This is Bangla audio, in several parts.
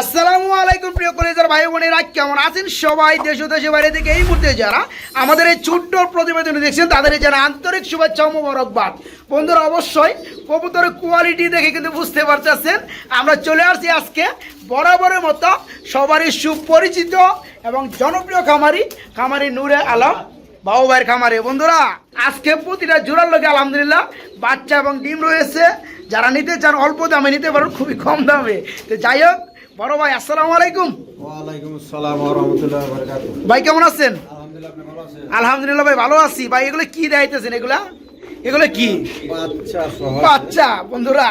আসসালামু আলাইকুম প্রিয় কলেজের ভাই বোনেরা, কেমন আছেন সবাই? দেশ দেশে বাইরে থেকে এই মুহূর্তে যারা আমাদের এই ছোট্ট প্রতিবেদনে দেখছেন তাদের যারা আন্তরিক শুভেচ্ছা ও মোবারকবাদ। বন্ধুরা, অবশ্যই কবুতরের কোয়ালিটি দেখে কিন্তু বুঝতে পারছেন আমরা চলে আসছি আজকে বরাবরের মতো সবারই সুপরিচিত এবং জনপ্রিয় খামারি খামারি নূরে আলম, বাবু ভাইয়ের খামারে। বন্ধুরা, আজকে প্রতিটা জোড়ার লোকে আলহামদুলিল্লাহ বাচ্চা এবং ডিম রয়েছে। যারা নিতে চান, অল্প দামে নিতে পারেন, খুবই কম দামে। তো যাই হোক বড় ভাই আসসালামু আলাইকুম। ওয়ালাইকুম আসসালাম ওয়া রাহমাতুল্লাহি ওয়া বারাকাতুহু। ভাই কেমন আছেন? আলহামদুলিল্লাহ আপনি ভালো আছেন? আলহামদুলিল্লাহ ভাই ভালো আছি। ভাই এগুলো কি দাইতেছেন এগুলা? এগুলো কি? বাচ্চা বাচ্চা বন্ধুরা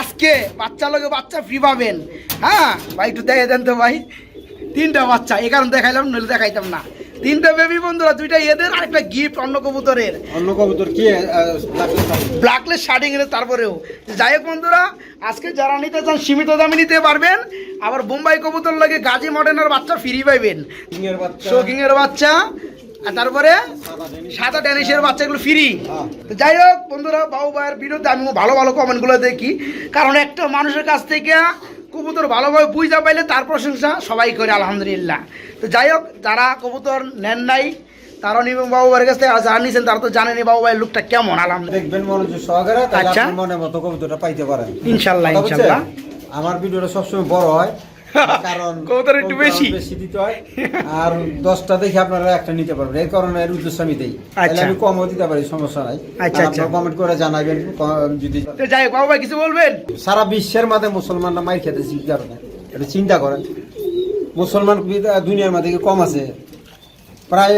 আজকে বাচ্চা লোকে বাচ্চা ফ্রি পাবেন। হ্যাঁ? ভাই একটু দেখে দেন তো ভাই। তিনটা বাচ্চা এ কারণ দেখাইলাম নইলে দেখাইতাম না। তিনটা বেবি বন্ধুরা দুইটা এদের আর একটা গিফট অন্য কবুতরের। অন্য কবুতর কি ব্ল্যাকলেস শার্টিং এর তারপরেও। যাই হোক বন্ধুরা আজকে যারা নিতে চান সীমিত দামে নিতে পারবেন। আবার বোম্বাই কবুতর লাগে গাজী মডেলের বাচ্চা ফ্রি পাইবেন। শোকিং এর বাচ্চা। আর তারপরে সাদা টেনিসের বাচ্চাগুলো ফ্রি হ্যাঁ। তো যাই হোক বন্ধুরা বাবু ভাইয়ের বিরুদ্ধে আমি ভালো ভালো কমেন্টগুলো দেখি। কারণ একটা মানুষের কাছ থেকে কবুতর ভালোভাবে বুঝতে পাইলে তার প্রশংসা সবাই করে আলহামদুলিল্লাহ। তো যাই হোক যারা কবুতর নেন নাই তারা নিবেন বাবু ভাইয়ের কাছ থেকে যারা তারা তো জানেনি বাবু লোকটা লুকটা কেমন আলহামদুলিল্লাহ। দেখবেন মনোযোগ সহকারে তাহলে আচ্ছা। আপনি মতো কবুতরটা পাইতে পারেন। ইনশাল্লাহ ইনশাল্লাহ। আমার ভিডিওটা সবসময় বড় হয়। কারণ কবুতর একটু বেশি। বেশি দিতে হয়। আর দশটা দেখে আপনারা একটা নিতে পারবেন। এই কারণে এর উদ্দেশ্য আমি দেই। তাহলে আচ্ছা। আমি কমও দিতে পারি সমস্যা নাই। আচ্ছা, আচ্ছা। কমেন্ট করে জানাবেন যদি যাই হোক বাবু ভাই কিছু বলবেন? সারা বিশ্বের মাঝে মুসলমানরা মাই খেতে কি কারণে। এটা চিন্তা করেন। মুসলমান দুনিয়ার মাঝে কম আছে? প্রায়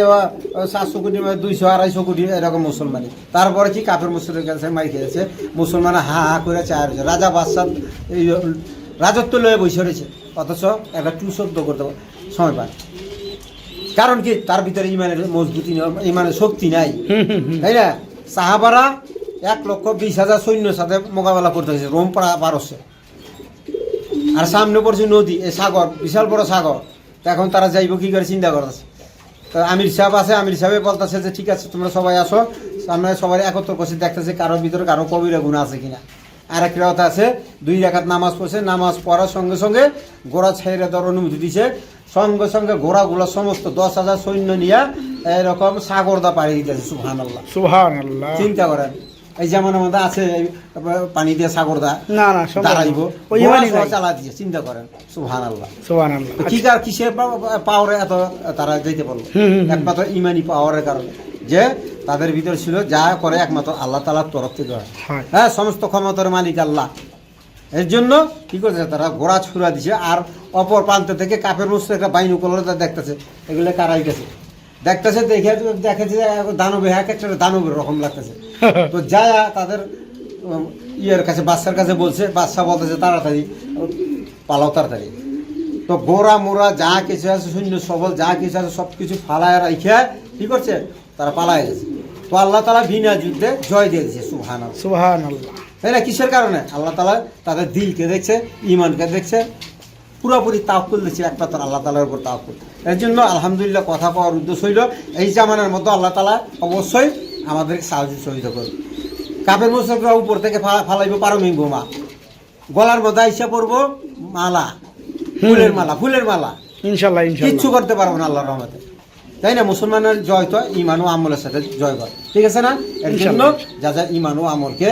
সাতশো কোটি দুইশো আড়াইশো কোটি এরকম মুসলমানই। তারপরে কি কাপের মুসলিমের কাছে মাই খেয়েছে? মুসলমান হা হা করে চায় রাজা বাদশাহ এই রাজত্ব লয়ে বসে রয়েছে। অথচ একটা টু শব্দ করতে সময় পায়। কারণ কি? তার ভিতরে ইমানের মজবুতি ইমানের শক্তি নাই। তাই না? সাহাবারা এক লক্ষ বিশ হাজার সৈন্যের সাথে মোকাবেলা করতে হয়েছে। রোম পাড়া পারস্যে আর সামনে পড়ছে নদী এ সাগর বিশাল বড় সাগর। তো এখন তারা যাইব কি করে? চিন্তা করতেছে। তো আমির সাহেব আছে আমির সাহেব বলতেছে যে ঠিক আছে তোমরা সবাই আসো। সামনে সবাই একত্র করছে দেখতেছে কারোর ভিতরে কারও কবিরা গুণ আছে কিনা। আর একটা কথা আছে দুই রাখাত নামাজ পড়ছে নামাজ পড়ার সঙ্গে সঙ্গে গোড়া ছাইরে দেওয়ার অনুমতি দিছে। সঙ্গে সঙ্গে ঘোড়াগুলো সমস্ত দশ হাজার সৈন্য নিয়ে এরকম সাগরদা পাড়ি দিতেছে সুহান আল্লাহ সুহান আল্লাহ চিন্তা করেন এই যেমন আমাদের আছে পানি দিয়ে সাগরদা না না না। দাঁড়াইব। চালা দিয়ে চিন্তা করেন সুহান আল্লাহ সুহান আল্লাহ কি কার কিসের পাওয়ারে এত তারা যেতে পারল। একমাত্র ইমানি পাওয়ারের কারণে। যে তাদের ভিতর ছিল যা করে একমাত্র আল্লাহ তালার তরফ থেকে হয়। হয়। সমস্ত ক্ষমতার মালিক আল্লাহ। এর জন্য কি করছে তারা? ঘোড়া ছুড়া দিছে। আর অপর প্রান্ত থেকে কাপের মুস্ত একটা বাইনু কলর দেখতেছে। এগুলো কারাই গেছে দেখতেছে দেখে দেখেছে যে দানবে এক একটা দানবের রকম লাগতেছে। তো যায় তাদের ইয়ের কাছে বাচ্চার কাছে বলছে বাচ্চা বলতেছে তাড়াতাড়ি পালাও তাড়াতাড়ি। তো গোড়া মোড়া যা কিছু আছে শূন্য সবল যা কিছু আছে সব কিছু ফালায় রাইখে কি করছে? তারা পালায় গেছে। তো আল্লাহ তালা বিনা যুদ্ধে জয় দিয়ে দিয়েছে সুহান সুহান আল্লাহ তাই না? কিসের কারণে? আল্লাহ তালা তাদের দিলকে দেখছে ইমানকে দেখছে পুরোপুরি তাওকুল দিচ্ছে একমাত্র আল্লাহ তালার উপর তাওকুল। এর জন্য আলহামদুলিল্লাহ কথা পাওয়ার উদ্দেশ্য হইল এই জামানার মধ্যে আল্লাহ তালা অবশ্যই আমাদের সাহায্য সহযোগিতা করবে। কাপের মুসলরা উপর থেকে ফালাইব পারমিক বোমা। গলার মধ্যে আইসা পড়ব মালা ফুলের মালা ফুলের মালা। ইনশাল্লাহ। কিচ্ছু করতে পারব না আল্লাহর রহমতে। তাই না? মুসলমানের জয় তো ইমান ও আমলের সাথে জয় করে ঠিক আছে না? এর জন্য যা যা ইমান ও আমলকে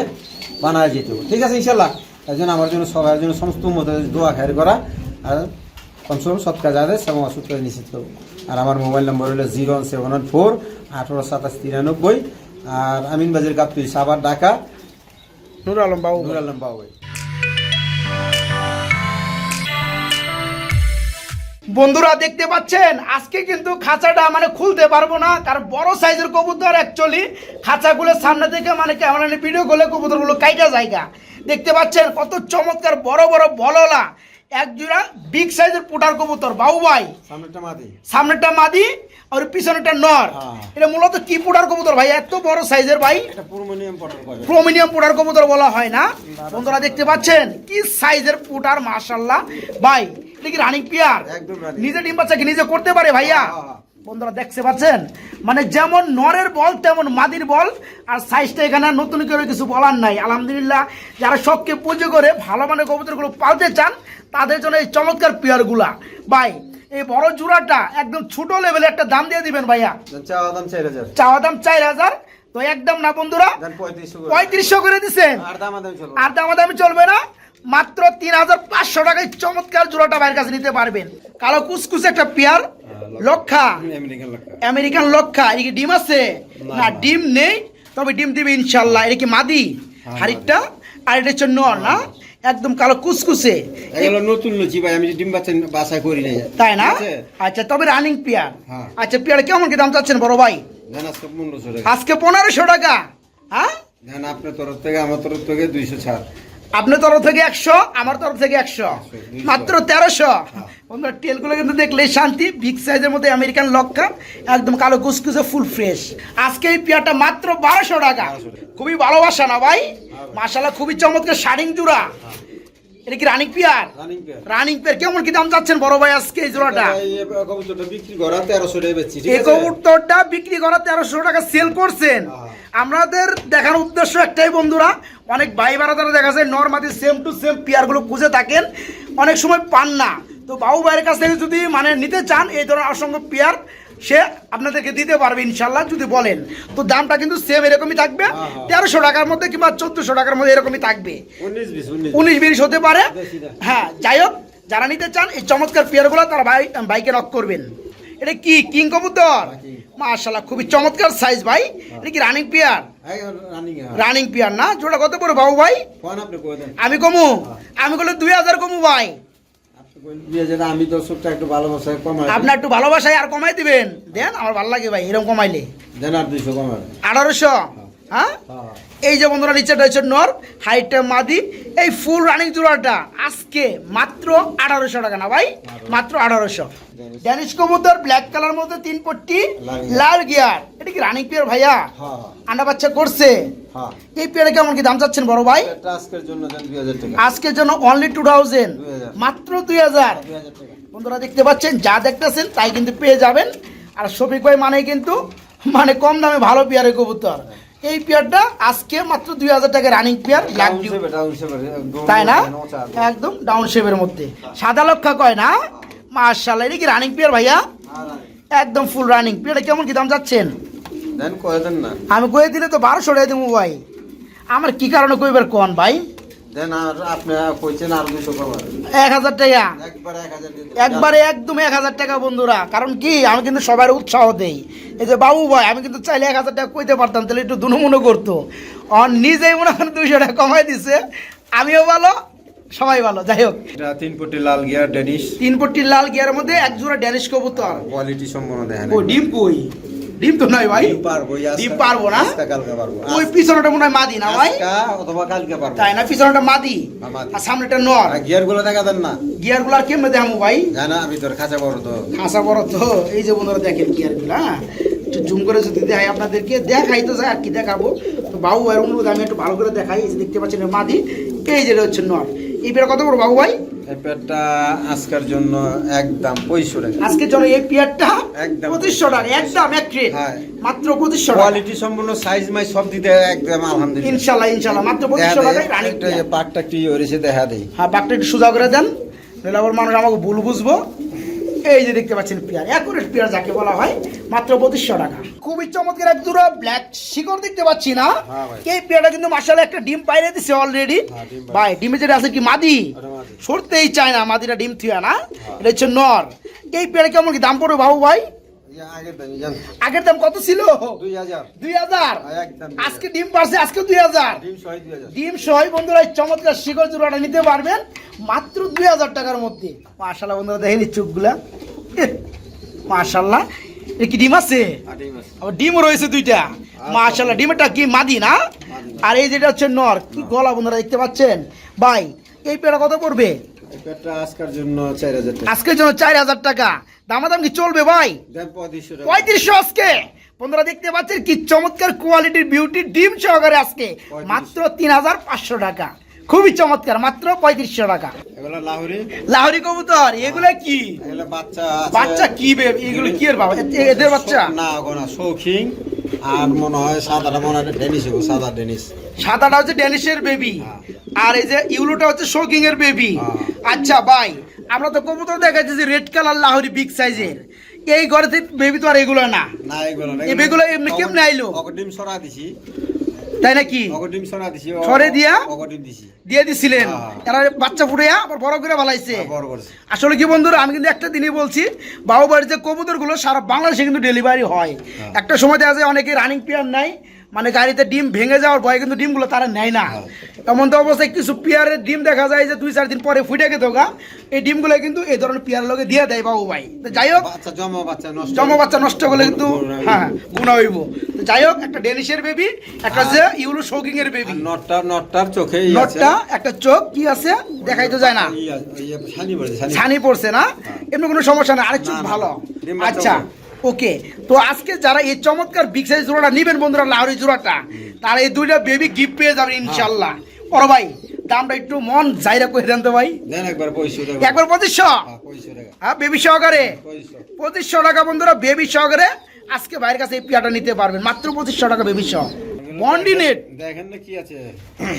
বানায় যেতে হবে। ঠিক আছে ইনশাল্লাহ? এর জন্য আমার জন্য সবার জন্য সমস্ত মতো দোয়া খায়ের করা। আর কমসে কম সৎ কাজ আদেশ এবং করে নিশ্চিত করব। আর আমার মোবাইল নম্বর হলো zero one seven one four আঠারো সাতাশ তিরানব্বই। আর আমিন বাজির কাপ্তুই সাবার ঢাকা। নুর আলম বাবু। নুর আলম বাবু বন্ধুরা দেখতে পাচ্ছেন, আজকে কিন্তু খাঁচাটা মানে খুলতে পারব না, কারণ বড় সাইজের কবুতর অ্যাকচুয়ালি খাঁচাগুলো সামনে থেকে মানে কেমন ভিডিও করলে কবুতরগুলো কাইটা জায়গা। দেখতে পাচ্ছেন কত চমৎকার, বড় বড় বললা। এক জোড়া বিগ সাইজের পোটার কবুতর বাবু ভাই। সামনেটা মাদি। সামনেরটা মাদি আর পিছনেটা নর। হ্যাঁ। এটা মূলত কি পোটার কবুতর ভাই? এত বড় সাইজের ভাই। এটা পুরমনিয়াম পোটার কবুতর। বলা হয় না। বন্ধুরা দেখতে পাচ্ছেন? কি সাইজের পোটার মার্শাল্লাহ ভাই এটা কি রানিং পিয়ার? একদম রানিং। নিজে ডিম বাচ্চাকে নিজে করতে পারে ভাইয়া? হ্যাঁ, হ্যাঁ। বন্ধুরা দেখতে পাচ্ছেন? মানে যেমন নরের বল তেমন মাদির বল। আর সাইজটা এখানে নতুন করে কিছু বলার নাই। আলহামদুলিল্লাহ যারা শখকে পুজো করে ভালো মানের কবুতরগুলো পালতে চান তাদের জন্য এই চমৎকার পেয়ারগুলা। ভাই এই বড় জোড়াটা একদম ছোট লেভেলে একটা দাম দিয়ে দিবেন ভাইয়া। চাওয়া দাম চার হাজার। চাওয়া দাম চার হাজার? তো একদম না বন্ধুরা? পঁয়ত্রিশশো করে। দিচ্ছেন আর দামাদামি চলবে না? মাত্র তিন হাজার পাঁচশো টাকায় চমৎকার জোড়াটা বাইরের কাছে নিতে পারবেন। কালো কুসকুস একটা পেয়ার লক্ষা। আমেরিকান লোক লক্ষা। এর কি ডিম আছে? না, না না। ডিম নেই তবে ডিম দিবে ইনশাল্লাহ এটা কি মাদি? হ্যাঁ, হাড়িটা আর এটা হচ্ছে নর না? একদম কালো কুসকুসে। এগুলো নতুন লুচি ভাই আমি যে ডিম বাচ্চা বাসায় করি নাই। তাই না? আচ্ছা তবে রানিং পেয়ার। হ্যাঁ। আচ্ছা পেয়ার কেমন কি দাম চাচ্ছেন বড় ভাই? আজকে পনেরোশো টাকা। হ্যাঁ? আপনার তরফ থেকে আমার তরফ থেকে দুইশো ছাড় আপনার তরফ থেকে একশো আমার তরফ থেকে একশো। মাত্র তেরোশো। বন্ধুরা টেলগুলো কিন্তু দেখলে শান্তি বিগ সাইজের মধ্যে আমেরিকান লক্ষা একদম কালো কুসকুসে ফুল ফ্রেশ আজকে এই পেয়ারটা মাত্র বারোশো টাকা। খুবই ভালোবাসা না ভাই? মাসাল্লাহ খুবই চমৎকার শাড়িং জোড়া। এটা কি রানিং পেয়ার? Running pair. কেমন কি দাম চাচ্ছেন বড় ভাই আজকে এই জোড়াটা? বিক্রি করা তেরোশো টাকা বেচছি এই কবুতরটা বিক্রি করা তেরোশো টাকা সেল করছেন। হ্যাঁ। আমাদের দেখার উদ্দেশ্য একটাই বন্ধুরা অনেক ভাই বারাদারা দেখা যায় নর্মাদি সেম টু সেম পেয়ারগুলো খুঁজে থাকেন। অনেক সময় পান না। তো বাবু ভাইয়ের কাছ থেকে যদি মানে নিতে চান এই ধরনের অসংখ্য পেয়ার সে আপনাদেরকে দিতে পারবে ইনশাল্লাহ যদি বলেন। তো দামটা কিন্তু সেম এরকমই থাকবে। হ্যাঁ, হ্যাঁ। তেরোশো টাকার মধ্যে কিংবা চোদ্দশো টাকার মধ্যে এরকমই থাকবে। উনিশ বিশ হতে পারে। হ্যাঁ যাই হোক যারা নিতে চান এই চমৎকার পেয়ারগুলো তারা ভাই বাইকে রক করবেন। এটা কি কিং কবুতর? হ্যাঁ। মাশাল্লাহ খুবই চমৎকার সাইজ ভাই। এটা কি রানিং পেয়ার রানিং পেয়ার না? জোড়া কত পড়ে বাবু ভাই? আমি কমু? আমি বলে দুই হাজার কমু ভাই। আমি দর্শকটা একটু কমাই আপনার একটু ভালোবাসায় আর কমাই দিবেন। দেন আমার ভালো লাগে ভাই এরকম কমাইলে। দেন আর দুইশো কমাই আঠারোশো? হ্যাঁ? হ্যাঁ। এই যে বন্ধুরা নিচেটা হচ্ছে নর হাইটটা মাদি। এই ফুল রানিং জোড়াটা আজকে মাত্র আঠারোশো টাকা না ভাই? মাত্র আঠারোশো। ড্যানিশ কবুতর ব্ল্যাক কালার মধ্যে তিন পট্টি লাল গিয়ার এটা কি রানিং পেয়ার ভাইয়া? হ্যাঁ। আন্ডা বাচ্চা করছে? হ্যাঁ। এই পেয়ারে কেমন কি দাম চাচ্ছেন বড় ভাই? আজকের জন্য অনলি টু থাউজেন্ড 2000 মাত্র দুই হাজার। বন্ধুরা দেখতে পাচ্ছেন যা দেখতেছেন তাই কিন্তু পেয়ে যাবেন। আর শফিক ভাই মানে কিন্তু মানে কম দামে ভালো পেয়ারের কবুতর। এই পেয়ারটা আজকে মাত্র দুই হাজার টাকা রানিং পেয়ার তাই না? একদম ডাউন শেপের মধ্যে। সাদা লক্ষা কয় না? মার্শাল্লাহ এটা কি রানিং পেয়ার ভাইয়া? একদম ফুল রানিং পেয়ারটা কেমন কি দাম যাচ্ছেন দেন কয় দেন না। আমি কয়ে দিলে তো বারোশো টাকা দেবো ভাই। আমার কি কারণে কইবার কন ভাই? দেন আর আপনি কইছেন আর দুইশো কমাই এক হাজার টাকা? একবার এক হাজার দিয়ে দেন। একবারে একদম এক হাজার টাকা বন্ধুরা। কারণ কি? আমি কিন্তু সবার উৎসাহ দেই। এই যে বাবু ভাই আমি কিন্তু চাইলে এক হাজার টাকা কইতে পারতাম তাহলে একটু দুনুমুনো করতো। আর নিজেই মনে করেন দুইশো টাকা কমাই দিছে। আমিও ভালো সবাই ভালো। যাই হোক। এটা তিন কোটি লাল গিয়ার ডেনিশ তিন পট্টির লাল গিয়ারের মধ্যে এক জোড়া ড্যানিশ কবুতর। কোয়ালিটি সম্পন্ন দেখেন। ও ডিম কই? ডিম তো নয় ভাই। ডিম পারব ডিম পারব না? কালকে পারব। ওই পিছনটা মনে হয় মাদি না ভাই? অথবা কালকে পারব। তাই না? পিছনটা মাদি। হ্যাঁ, আর সামনেটা নর। গিয়ারগুলো দেখা দেন না। গিয়ারগুলো আর কেমনে দেখামো ভাই? জানা ভিতর খাঁচা বড় তো। খাসা বড় তো। এই যে বন্ধুরা দেখেন গিয়ারগুলা একটু জুম করে যদি দেখাই আপনাদেরকে দেখাই তো যায় আর কি দেখাবো। তো বাবু ভাইয়ের অনুরোধ আমি একটু ভালো করে দেখাই। এই যে দেখতে পাচ্ছেন মাদি এই যেটা হচ্ছে নর। এই পেয়ার কত বড় বাবু ভাই? এই আজকের জন্য একদম পঁয়ষট্টি টাকা। আজকের জন্য এই পেয়ারটা একদম। পঁচিশশো টাকা একদম এক হ্যাঁ। মাত্র পঁচিশশো কোয়ালিটি সম্পূর্ণ সাইজ মাই সব দিতে একদম আলহামদুলিল্লাহ। ইনশাল্লাহ মাত্র দেখা পঁচিশশো টাকায় রানিং একটা পাটটা কি হয়েছে দেখা দেই। হ্যাঁ পাটটা একটু সোজা করে দেন। নাহলে আবার মানুষ আমাকে ভুল বুঝব। এই যে দেখতে পাচ্ছেন পেয়ার অ্যাকুরেট পেয়ার যাকে বলা হয় মাত্র পঁচিশশো টাকা। খুবই চমৎকার এক দুটো ব্ল্যাক শিকড় দেখতে পাচ্ছি না। হ্যাঁ এই পেয়ারটা কিন্তু মাসালে একটা ডিম পাইরে দিছে অলরেডি হ্যাঁ। ভাই ডিমে যেটা আছে কি মাদি। হ্যাঁ। সরতেই চায় না মাদিটা ডিম থিয়া না। এটা হচ্ছে নর। এই পেয়ারা কেমন কি দাম পড়বে বাবু ভাই? আগের দাম কত ছিল? দুই হাজার। হ্যাঁ, আজকে ডিম পারছে আজকে দুই হাজার। ডিম সহ বন্ধুরা চমৎকার শিকড় চূড়াটা নিতে পারবেন। মাত্র দুই হাজার টাকার মধ্যে। মাশাল্লাহ বন্ধুরা দেখেনি চোখগুলা। মাশাল্লাহ কি ডিম আছে? আবার ডিমও রয়েছে দুইটা। মাশাল্লাহ ডিমটা কি মাদি না? আর এই যেটা হচ্ছে নর কি গলা বন্ধুরা দেখতে পাচ্ছেন? ভাই এই পেয়ারা কত পড়বে? আজকের জন্য চার হাজার টাকা। দামাদাম কি চলবে ভাই? পঁয়ত্রিশশো পঁয়ত্রিশশো আজকে? বন্ধুরা দেখতে পাচ্ছেন কি চমৎকার কোয়ালিটির বিউটি ডিম সহকারে আজকে। মাত্র তিন হাজার পাঁচশো টাকা। খুবই চমৎকার মাত্র পঁয়ত্রিশশো টাকা। লাহরি। কবুতর এগুলো কি? বাচ্চা কি এগুলো কি এর বাবা? এদের বাচ্চা? না শৌখিন। আর মনে হয় সাদাটা মনে হয় ডেনিস সাদা ডেনিস সাদাটা হচ্ছে ড্যানিশের বেবি আর এই যে ইউলোটা হচ্ছে শোকিং এর বেবি হ্যাঁ। আচ্ছা ভাই আমরা তো কবুতর দেখাচ্ছি যে রেড কালার লাহরি বিগ সাইজের এই ঘরে বেবি তো আর এগুলো না। না এগুলো এমনি কেমনে আইলো? অগডিম সরা দিছি। তাই নাকি সরে দিয়া? দিয়ে দিছিলেন। এরা বাচ্চা ফুটে আবার বড় করে ভালাইছে হ্যাঁ, আসলে কি বন্ধুরা আমি কিন্তু একটা দিনই বলছি বাবু বাড়ির যে কবুতরগুলো সারা বাংলাদেশে কিন্তু ডেলিভারি হয় হ্যাঁ। একটা সময় দেখা যায় অনেকে রানিং প্লেয়ার নাই মানে গাড়িতে ডিম ভেঙে যাওয়ার ভয়ে কিন্তু ডিমগুলো তারা নেয় না। হ্যাঁ। এমন তো অবস্থায় কিছু পেয়ারের ডিম দেখা যায় যে দুই চার দিন পরে ফুটে গেত গা। এই ডিমগুলো কিন্তু এই ধরনের পেয়ার লোকে দিয়ে দেয় বাবু ভাই। যাই হোক জমা বাচ্চা নষ্ট করলে কিন্তু হ্যাঁ গুণা হইব। যাই হোক একটা ডেনিশের বেবি একটা যে ইউরো শৌকিং এর বেবি নটটা নটটার চোখে নটটা একটা চোখ কি আছে? দেখাই তো যায় না। ছানি পড়েছে না? এমনি কোনো সমস্যা নেই। আরেক চোখ না, না, ভালো। আচ্ছা। ওকে। তো আজকে যারা এই চমৎকার বিগ সাইজ জোড়াটা নেবেন বন্ধুরা লাহরি জোড়াটা তারা এই দুইটা বেবি গিফট পেয়ে যাবেন ইনশাল্লাহ ওর ভাই দামটা একটু মন জায়রা করে দেন তো ভাই। একবার একবার পঁচিশশো? হ্যাঁ, টাকা। হ্যাঁ বেবি সহকারে? পঁচিশশো। টাকা বন্ধুরা বেবি সহকারে। আজকে ভাইয়ের কাছে এই পিয়াটা নিতে পারবেন মাত্র পঁচিশশো টাকা বেবি সহ। বন্ডিনেট দেখেন না কি আছে।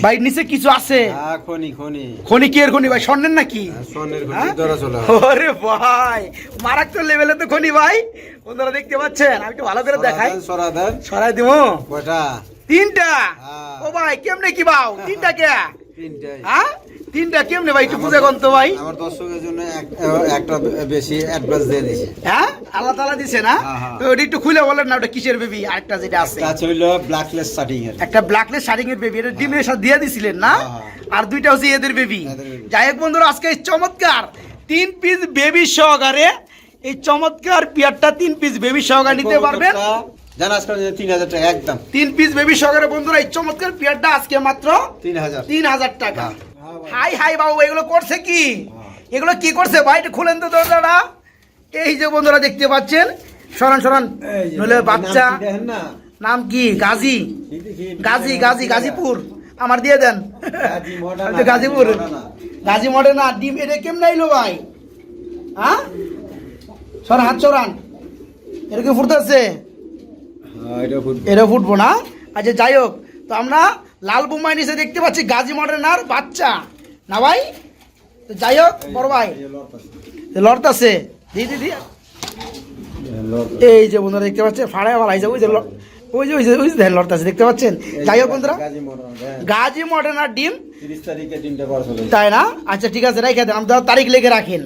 ভাই নিচে কিছু আছে। হ্যাঁ খনি খনি। খনি কি এর খনি ভাই? স্বর্ণের নাকি? হ্যাঁ, স্বর্ণের হ্যাঁ? খনি ধরা চলে ওরে ভাই মারাত্মক লেভেলে তো খনি ভাই। বন্ধুরা দেখতে পাচ্ছেন? আমি একটু ভালো করে দেখাই। সরা দেন। সরাই দিব। কয়টা? তিনটা? হ্যাঁ। ও ভাই কেমনে কি বাও তিনটা কে তিনটা হ্যাঁ? তিনটা কেমনে ভাই? একটু বুঝে কোন তো ভাই। আমার দর্শকের জন্য একটা বেশি অ্যাডভান্স দিয়ে দিছি হ্যাঁ? আল্লাহ তালা দিছে না? হ্যাঁ, হ্যাঁ। তো ওটা একটু খুলে বলেন না ওটা কিসের বেবি আরেকটা যেটা আছে। ব্ল্যাকলেস স্টার্টিং এর। একটা ব্ল্যাকলেস শাড়িং এর বেবি এটা ডিমের সাথে দিয়ে দিছিলেন না? হ্যাঁ, আর দুইটা হচ্ছে এদের বেবি যাই হোক বন্ধুরা আজকে এই চমৎকার তিন পিস বেবি সহকারে এই চমৎকার পিয়ারটা তিন পিস বেবি সহকারে নিতে পারবেন। তিন হাজার টাকা একদম। তিন পিস বেবি সহকারে বন্ধুরা এই চমৎকার পিয়ারটা আজকে মাত্র তিন হাজার টাকা। হ্যাঁ। হাই হাই বাবু এগুলো করছে কি? এগুলো কি করছে? ভাই একটু খুলেন তো দরজাটা। এই যে বন্ধুরা দেখতে পাচ্ছেন সরান সরান। নইলে বাচ্চা নাম কি? গাজী। গাজী গাজী গাজীপুর। আমার দিয়ে দেন। গাজীপুর। গাজী। মডে না ডিম এটা কেমন আইলো ভাই? হ্যাঁ? সর হাত সরান। এটা কি ফুটতেছে? হ্যাঁ। এটা ফুটবো না? আচ্ছা যাই হোক তো আমরা লাল বোমাই নিচে দেখতে পাচ্ছি গাজী মডেনার বাচ্চা। না ভাই? তো যাই হোক বড় ভাই। লড়তাছে দি দিদি এই যে বন্ধুরা দেখতে পাচ্ছেন ফাড়ায় ফাড়াইছে ওই যে ওই যে ওই যে ওই যে লড়তাছে দেখতে পাচ্ছেন? যাই হোক বন্ধুরা। গাজী মডার্ন, হ্যাঁ। ডিম। 30 তারিখে তিনটে বার চলে তাই না? আচ্ছা ঠিক আছে রেখে দেন। আমি তাহলে তারিখ লিখে রাখেন।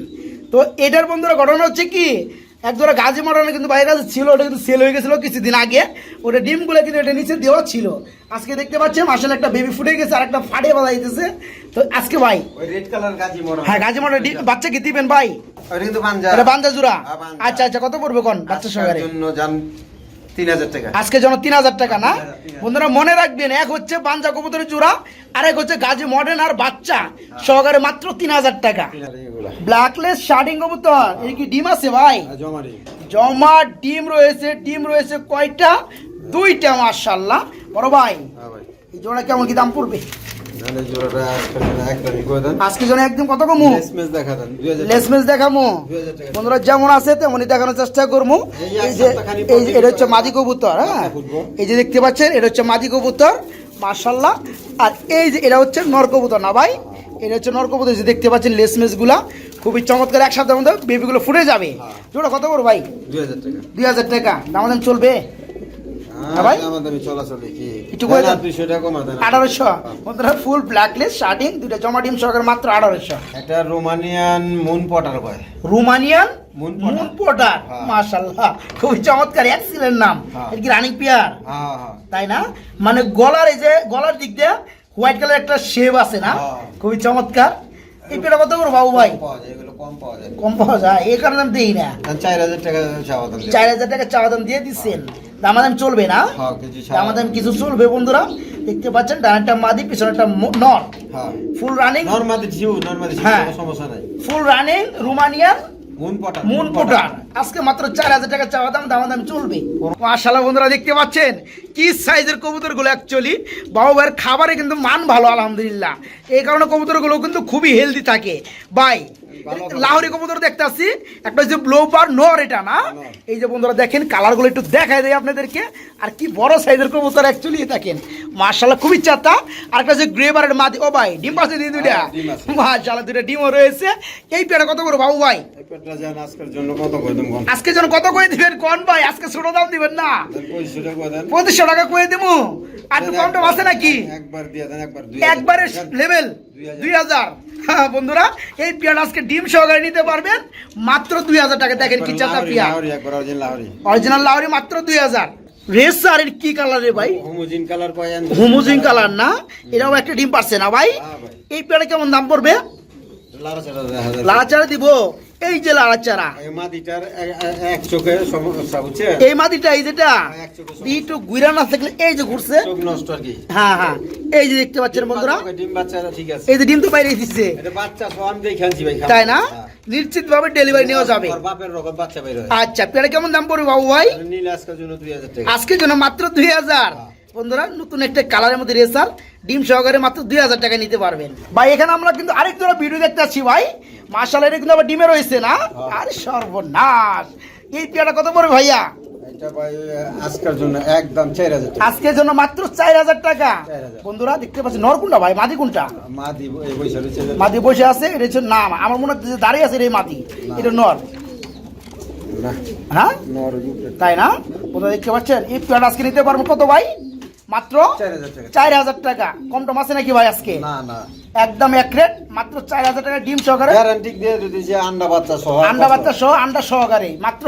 তো এটার বন্ধুরা ঘটনা হচ্ছে কি? এক ধরো গাজী মডেল কিন্তু বাইরে কাছে ছিল ওটা কিন্তু সেল হয়ে গেছিল কিছুদিন আগে। ওটা ডিমগুলো কিন্তু এটা নিচে দেওয়া ছিল। আজকে দেখতে পাচ্ছেন আসলে একটা বেবি ফুটে গেছে আর একটা ফাটে বাজাইতেছে। দিতেছে তো আজকে ভাই রেড কালার গাজী মডার্ন। হ্যাঁ গাজী মডেল বাচ্চা কি দিবেন ভাই? ওটা কিন্তু পাঞ্জা। এটা জোড়া? হ্যাঁ, আচ্ছা আচ্ছা কত পড়বে কোন বাচ্চা সহকারে? জন্য টাকা আজকে যেন তিন হাজার টাকা না? বন্ধুরা মনে রাখবেন এক হচ্ছে পাঞ্জা কবুতরের জোড়া আর এক হচ্ছে গাজী মডার্ন আর বাচ্চা। সহকারে মাত্র তিন হাজার টাকা। ব্ল্যাকলেস শার্টিং কবুতর এর কি ডিম আছে ভাই? জমা ডিম। রয়েছে ডিম রয়েছে কয়টা? দুইটা মার্শাল্লাহ বড় ভাই হ্যাঁ ভাই। এই জোড়া কেমন কি দাম পড়বে? জোড়াটা করে দেন। আজকে জন্য একদম কত কমু? লেসমেস দেখা দেন, লেসমেস দেখামো? 2000 টাকা। বন্ধুরা যেমন আছে তেমনই দেখানোর চেষ্টা করব এই যে এই এটা হচ্ছে মাদি কবুতর হ্যাঁ? এই যে দেখতে পাচ্ছেন এটা হচ্ছে মাদি কবুতর মার্শাল্লাহ আর এই যে এটা হচ্ছে নর কবুতর না ভাই? এটা হচ্ছে নর কবুতর যে দেখতে পাচ্ছেন লেসমেসগুলা খুবই চমৎকার এক সপ্তাহের মধ্যে বেবিগুলো ফুটে যাবে। হ্যাঁ। জোড়া কত বড় ভাই? 2000 টাকা। দুই হাজার টাকা। দামাদাম চলবে? ভাই? আমার দামি চলাচলে কি? একটু করে দেন। আর দেন। 200 টাকা কমা দেন। আঠারোশো বন্ধুরা ফুল ব্ল্যাকলেস শার্টিং দুইটা জমা ডিম সহকারে মাত্র আঠারোশো। এটা রোমানিয়ান মুন পটার কয় রোমানিয়ান পটার। পোটার। মাশাল্লাহ খুবই চমৎকার এক্সিলেন্ট নাম। কি রানিং পিয়ার তাই না? গলার এই যে গলার দিক দিয়ে হোয়াইট কালার একটা শেপ আছে না? হ্যাঁ। খুবই চমৎকার। এই পেটা কত করে বাবু ভাই? কম পাওয়া যায়, এই কারণে আমি দিই না। দেন 4000 টাকা চাওয়া দাম চার হাজার টাকা চাওয়া দাম দিয়ে দিচ্ছেন দামাদাম চলবে না? হ্যাঁ, কিছু দামাদাম কিছু চলবে বন্ধুরা। দেখতে পাচ্ছেন ডানাটা মাদি পিছনে একটা নর। হ্যাঁ। ফুল রানিং ঝিউ, হ্যাঁ। সমস্যা নাই। Full running Romanian moon potter আজকে মাত্র চার হাজার টাকা চাওয়া দাম দাম দাম চলবে। মাশাল্লাহ বন্ধুরা দেখতে পাচ্ছেন? কি সাইজের অ্যাকচুয়ালি বাবু ভাইয়ের খাবারে কিন্তু মান ভালো আলহামদুলিল্লাহ। এই কারণে কবুতরগুলো কিন্তু খুবই হেলদি থাকে। বাই লাহোরি কবুতর দেখতে আসছি একটা হচ্ছে ব্লো বার নর এটা না? এই যে বন্ধুরা দেখেন কালারগুলো একটু দেখাই দেয় আপনাদেরকে। আর কি বড় সাইজের কবুতর অ্যাকচুয়ালি দেখেন। মাশাল্লাহ খুবই চাতা। আর একটা হচ্ছে গ্রে বারের মাদি। ও ভাই ডিম পাশে দিয়ে দুইটা? হ্যাঁ, আছে। দুইটা ডিমও রয়েছে। এই পেয়ারা কত বড় বাবু ভাই? আজকের জন্য কত করে দেন আজকে দিবেন কোন ভাই? আজকে ছোট দাম দিবেন না? পঁচিশশো টাকা করে দেন। দেবো। আর কম টম আছে নাকি? একবার দিয়ে দেন একবার। দুই একবারে লেভেল দুই হাজার? হ্যাঁ বন্ধুরা এই পেঁয়াজ আজকে ডিম সহকারে নিতে পারবেন। মাত্র দুই হাজার টাকা। দেখেন কি চাতা পেঁয়াজ অরিজিনাল লাহরি লাউরি মাত্র দুই হাজার। রেসার এর কি কালার রে ভাই? হোমোজিন কালার হোমোজিন কালার না। এটাও একটা ডিম পারছে না ভাই? হ্যাঁ এই পেয়ারা কেমন দাম পড়বে? যায় লাড়াচাড়া দিব। এই যে লাড়াচাড়া এই মাটিটার এক- চোখে সমস্যা বুঝছে? এই এই যেটা একটু গুইরা না থাকলে এই যে ঘুরছে। চোখ নষ্ট আর কি। হ্যাঁ হ্যাঁ। এই যে দেখতে পাচ্ছেন বন্ধুরা ডিম বাচ্চারা ঠিক আছে। এই যে ডিম তো বাইরে দিচ্ছে এটা বাচ্চা ভাই তাই না? হ্যাঁ। নিশ্চিত ভাবে ডেলিভারি নেওয়া যাবে। বাপের রকম বাচ্চা বের হয় আচ্ছা পেয়ারা কেমন দাম পড়বে বাবু ভাই? নীল আজকের জন্য দুই হাজার টাকা। আজকের জন্য মাত্র দুই হাজার। বন্ধুরা নতুন একটা কালারের মধ্যে রেসার ডিম সহকারে মাত্র দুই হাজার টাকা নিতে পারবেন। ভাই এখানে আমরা কিন্তু আরেক জোড়া ভিডিও দেখতে পাচ্ছি ভাই। মার্শাল এটা কিন্তু আবার ডিমে রয়েছে না? আরে সর্বনাশ! এই পেয়ারা কত পড়বে ভাইয়া? আজকের জন্য একদম চার হাজার আজকের জন্য মাত্র চার হাজার টাকা। বন্ধুরা দেখতে পাচ্ছি নর কোনটা ভাই মাদি কোনটা মাদি বসে আছে এটা হচ্ছে নাম। আমার মনে হচ্ছে দাঁড়িয়ে আছে এই মাদি। এটা নর। হ্যাঁ? তাই না? বন্ধুরা দেখতে পাচ্ছেন এই পেয়ারা আজকে নিতে পারব কত ভাই? মাত্র চার হাজার টাকা। কম টম আছে নাকি ভাই আজকে? না না। একদম এক রেট মাত্র চার হাজার টাকা ডিম সহকারে। গ্যারান্টি দিয়ে যদি যে আন্ডা বাচ্চা সহ আন্ডা বাচ্চা। সহ আন্ডা সহকারে মাত্র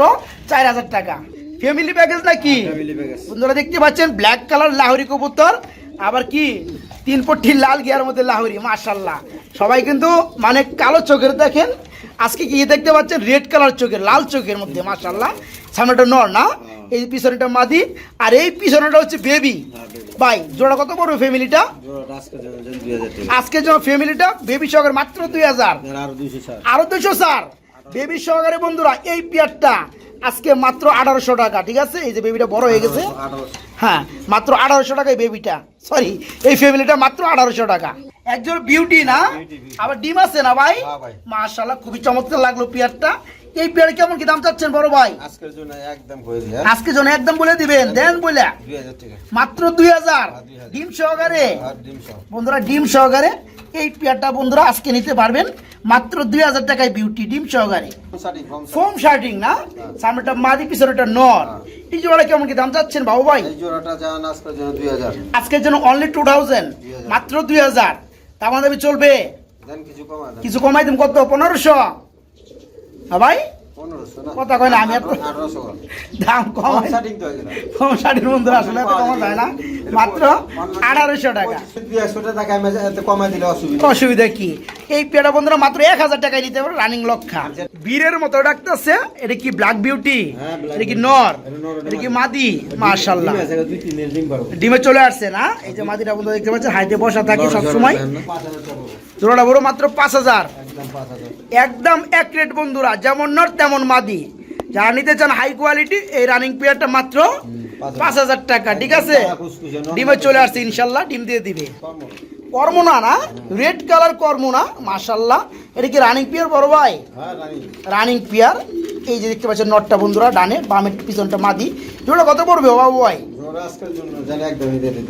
চার হাজার টাকা। ফ্যামিলি প্যাকেজ নাকি? ফ্যামিলি প্যাকেজ বন্ধুরা দেখতে পাচ্ছেন ব্ল্যাক কালার লাহোরি কবুতর। আবার কি? তিন পট্টি লাল গিয়ার মধ্যে লাহোরি মাশাল্লাহ সবাই কিন্তু মানে কালো চোখের দেখেন। আজকে কি দেখতে পাচ্ছেন? রেড কালার চোখের লাল চোখের মধ্যে মাশাল্লাহ সামনেটা নর না? এই পিছনেটা মাদি আর এই পিছনেটা হচ্ছে বেবি ভাই জোড়া কত পড়বে ফ্যামিলিটা আজকের জন্য আজকে যে ফ্যামিলিটা বেবি সহকারে মাত্র দুই হাজার। আরও দুইশো স্যার বেবি সহকারে বন্ধুরা এই পেয়ারটা আজকে মাত্র আঠারোশো টাকা ঠিক আছে? এই যে বেবিটা বড় হয়ে গেছে। হ্যাঁ মাত্র আঠারোশো টাকা এই বেবিটা সরি এই ফ্যামিলিটা মাত্র আঠারোশো টাকা। একজন বিউটি না। আবার ডিম আছে না ভাই? হ্যাঁ ভাই। মাশাল্লাহ খুবই চমৎকার লাগল পেয়ারটা এই পেয়ার কেমন কি দাম চাচ্ছেন বড় ভাই? আজকের জন্য একদম করে দিয়ে আজকে জন্য একদম বলে দিবেন দেন বলে টাকা। মাত্র দুই হাজার? হ্যাঁ, 2000 ডিম সহকারে? সহ। বন্ধুরা ডিম সহকারে। এই পেয়ারটা বন্ধুরা আজকে নিতে পারবেন মাত্র দুই হাজার টাকায় বিউটি ডিম সহকারে। ফোম শার্টিং না? সামনেটা মাদি পিছনেটা নর। এই জোড়া কেমন কি দাম চাচ্ছেন বাবু ভাই? এই জোড়াটা যান আজকের জন্য দুই হাজার। আজকের জন্য অনলি টু থাউজেন্ড 2000 মাত্র দুই হাজার। তার দাবি চলবে। দেন কিছু কমাই দিন কত? পনেরোশো। হ্যাঁ ভাই? কথা কয় না, আমি দাম আসলে কমা যায়। না। মাত্র আঠারোশো টাকা। অসুবিধা। কি? এই পেয়ারা বন্ধুরা মাত্র এক হাজার টাকায় নিতে পারো রানিং লক্ষা। বীরের মতো ডাকতেছে এটা কি ব্ল্যাক বিউটি এটা কি নর? এটা কি মাদি। মাশাল্লাহ ডিম চলে আসছে না? এই যে মাদিটা বন্ধু দেখতে পাচ্ছেন হাইটে বসা থাকে সবসময়। জোড়াটা বড় মাত্র পাঁচ হাজার। একদম এক রেট বন্ধুরা যেমন নর তেমন মাদি। যারা নিতে চান হাই কোয়ালিটি এই রানিং পেয়ারটা মাত্র পাঁচ হাজার। টাকা ঠিক আছে? ডিমে চলে আসছে ইনশাল্লাহ ডিম দিয়ে দিবে। কর্ম না? রেড কালার কর্ম না মাশাল্লাহ। এটা কি রানিং পিয়ার বড় ভাই? হ্যাঁ রানিং পিয়ার এই যে দেখতে পাচ্ছেন নটটা বন্ধুরা ডানে বামের পিছনটা মাদি। জোড়া কত পড়বে বাবু ভাই?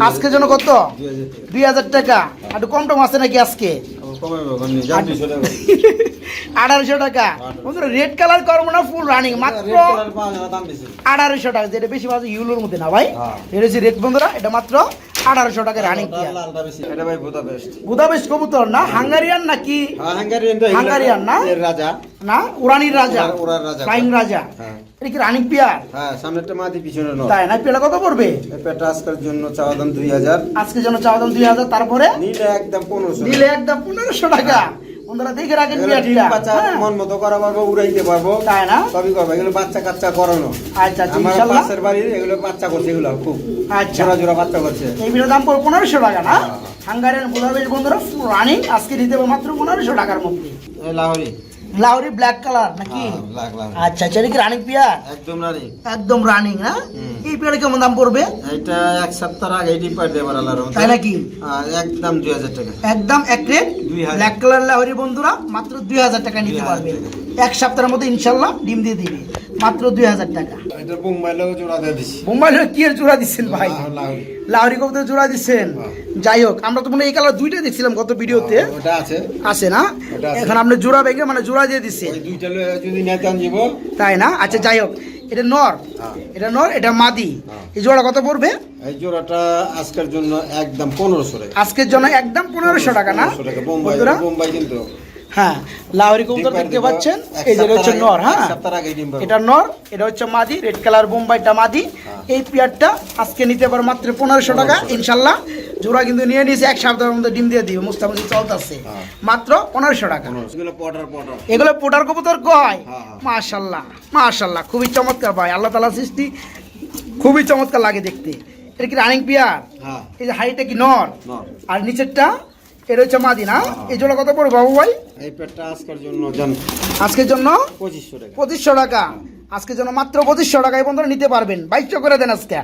আজকের জন্য কত? দুই হাজার টাকা। দুই হাজার টাকা। একটু কম টম আছে নাকি আজকে? আঠারোশো টাকা বন্ধুরা রেড কালার করব না ফুল রানিং মাত্র। আঠারোশো টাকা যেটা বেশি পাওয়া ইউলোর মধ্যে না ভাই হ্যাঁ। এটা হচ্ছে রেড বন্ধুরা এটা মাত্র আঠারোশো টাকা রানিং এটা ভাই বুদাপেস্ট। বুদাবেশ কবুতর না? হাঙ্গারিয়ান নাকি? হ্যাঁ, হাঙ্গারিয়ান হাঙ্গারিয়ান না? রাজা। না? উরানির রাজা। উড়ার রাজা। ফ্লাইং রাজা। হ্যাঁ। এটা কি রানিং পিয়ার হ্যাঁ সামনেরটা মাদি পিছনে নর তাই না? পেয়ারা কত পড়বে? এই আজকের জন্য চাওয়া দাম দুই হাজার। আজকে জন্য চাওয়া দাম দুই হাজার তারপরে? নিলে একদম পনেরোশো। দিলে একদম পনেরোশো টাকা। দেখে রাখেন বাচ্চা হ্যাঁ। মন মতো করা পারব উড়াইতে পারব। তাই না? সবই করব এগুলো বাচ্চা কাচ্চা করানো আচ্ছা আচ্ছা আমার পাশের বাড়ির এগুলো বাচ্চা করছে এগুলো খুব আচ্ছা। জোড়া জোড়া বাচ্চা করছে। এই দাম পড়বে পনেরোশো টাকা না? হ্যাঁ। হাঙ্গারিয়ান বুদাবেশ বন্ধুরা রানিং আজকে দিতে হবে মাত্র পনেরোশো টাকার মধ্যে। লাহোরি। লাউরি ব্ল্যাক কালার নাকি? হ্যাঁ, আচ্ছা আচ্ছা এটা কি রানিং পিয়ার? একদম নারী একদম রানিং না? এই পিয়ার কেমন দাম পড়বে? এটা এক সপ্তাহ আগে ডিপার দেবার আলার তাই নাকি? একদম দুই হাজার টাকা। একদম এক রেট ব্ল্যাক কালার লাহরি বন্ধুরা মাত্র দুই হাজার টাকা নিতে পারবে। এক সপ্তাহের মধ্যে ইনশাল্লাহ ডিম দিয়ে দিবে। মাত্র দুই হাজার টাকা। এটা বোম্বাই জোড়া দিয়ে দিছি। মোবাইলের কি এর জোড়া দিচ্ছেন ভাই? লাহরি কবুতর জোড়া দিচ্ছেন? হ্যাঁ। যাই হোক আমরা তো মনে এই কালার দুইটা দেখছিলাম গত ভিডিওতে। ওটা আছে। আছে না? এখন আপনি জোড়া ভেঙে মানে জোড়া দিয়ে দিচ্ছে দুইটা যদি নেতা যাব তাই না? আচ্ছা যাই হোক এটা নর। হ্যাঁ। এটা নর এটা মাদি। হ্যাঁ। এই জোড়া কত পড়বে? এই জোড়াটা আজকের জন্য একদম পনেরোশো টাকা। আজকের জন্য একদম পনেরোশো টাকা না? 1500 টাকা বোম্বাই বন্ধুরা? বোম্বাই কিন্তু হ্যাঁ লাহরি কবুতর দেখতে পাচ্ছেন? এই যে হচ্ছে নর হ্যাঁ। এটা নর এটা হচ্ছে মাদি রেড কালার বোম্বাইটা মাদি। হ্যাঁ। এই পেয়ারটা আজকে নিতে পারো মাত্র পনেরোশো টাকা ইনশাল্লাহ। জোড়া কিন্তু নিয়ে নিয়েছে এক সপ্তাহের মধ্যে ডিম দিয়ে দিবে মুস্তামুস্তি চলতেছে। হ্যাঁ। মাত্র পনেরোশো টাকা। এগুলো পটার কবুতর কয়? হ্যাঁ। মাশাল্লাহ মাশাল্লাহ খুবই চমৎকার ভাই আল্লাহ তালা সৃষ্টি খুবই চমৎকার লাগে দেখতে। এটা কি রানিং পিয়ার? এই যে হাইটা কি নর? নর। আর নিচেরটা? এটা হচ্ছে মাদি না। এই জোড়া কত পড়বে বাবু ভাই? এই পেটটা আজকের জন্য আজকের জন্য? পঁচিশশো টাকা। পঁচিশশো টাকা। আজকের জন্য মাত্র পঁচিশশো টাকা এই বন্ধুরা নিতে পারবেন। বাইশশো করে দেন আজকে।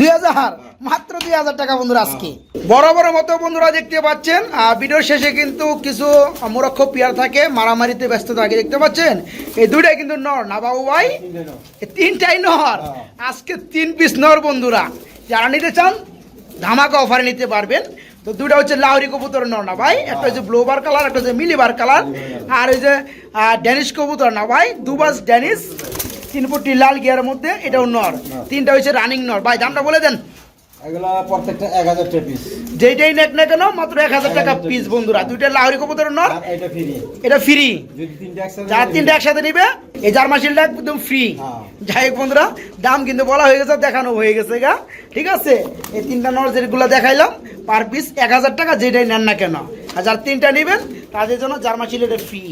দুই। হাজার? মাত্র দুই হাজার টাকা বন্ধুরা আজকে। বড় বড় মতো বন্ধুরা দেখতে পাচ্ছেন আর ভিডিওর শেষে কিন্তু কিছু মোরক্ষ পিয়ার থাকে মারামারিতে ব্যস্ত থাকে দেখতে পাচ্ছেন? এই দুইটাই কিন্তু নর না বাবু ভাই? তিনটাই নর। আজকে তিন পিস নর বন্ধুরা। যারা নিতে চান ধামাকা অফারে নিতে পারবেন। তো দুটা হচ্ছে লাউরি কবুতর নর না ভাই, একটা হচ্ছে ব্লোবার কালার একটা হচ্ছে মিলিবার কালার আর ওই যে ড্যানিশ কবুতর না ভাই, দুবাস ড্যানিশ তিন ফুটি লাল গিয়ার মধ্যে, এটাও নর। তিনটা হচ্ছে রানিং নর। ভাই, দামটা বলে দেন। এগুলা প্রত্যেকটা এক হাজার টাকা পিস যেইটাই নেক না কেন মাত্র এক হাজার টাকা পিস বন্ধুরা। দুইটা নর এটা ফ্রি এটা ফ্রি যদি তিনটা একসাথে যার তিনটা একসাথে নিবে এই জার্মাশিলটা একদম ফ্রি হ্যাঁ। যাই হোক বন্ধুরা দাম কিন্তু বলা হয়ে গেছে দেখানো হয়ে গেছে গা। ঠিক আছে? এই তিনটা নর যেগুলো দেখাইলাম পার পিস এক হাজার টাকা যেটাই নেন না কেন। আর যার তিনটা নেবেন তাদের জন্য জার্মাশিল এটা ফ্রি